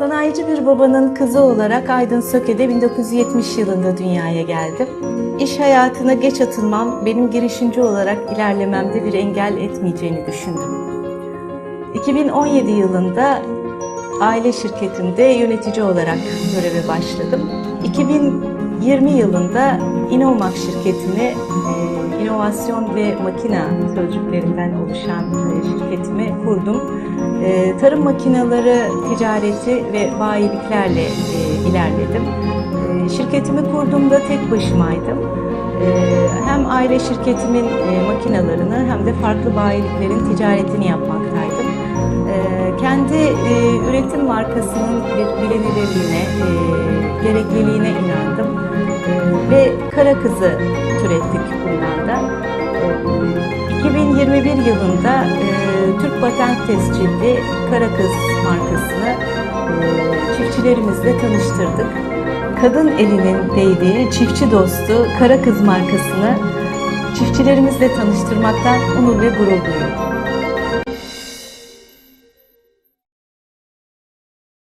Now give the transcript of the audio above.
Eczacı bir babanın kızı olarak Aydın Söke'de 1970 yılında dünyaya geldim. İş hayatına geç atılmam benim girişimci olarak ilerlememde bir engel etmeyeceğini düşündüm. 2017 yılında aile şirketimde yönetici olarak göreve başladım. 2020 yılında Inomax şirketini, e, inovasyon ve makina sözcüklerinden oluşan şirketimi kurdum. E, Tarım makineleri ticareti ve bayiliklerle e, ilerledim. E, Şirketimi kurduğumda tek başımaydım. E, Hem aile şirketimin e, makinalarını hem de farklı bayiliklerin ticaretini yapmaktaydım. Ee, kendi e, üretim markasının bilinirliğine, e, gerekliliğine inandım Ee, ve Kara Kızı türettik 2021 yılında e, Türk Patent Tescilli Kara Kız markasını e, çiftçilerimizle tanıştırdık. Kadın elinin değdiği çiftçi dostu Kara Kız markasını çiftçilerimizle tanıştırmaktan onur ve gurur duyuyorum.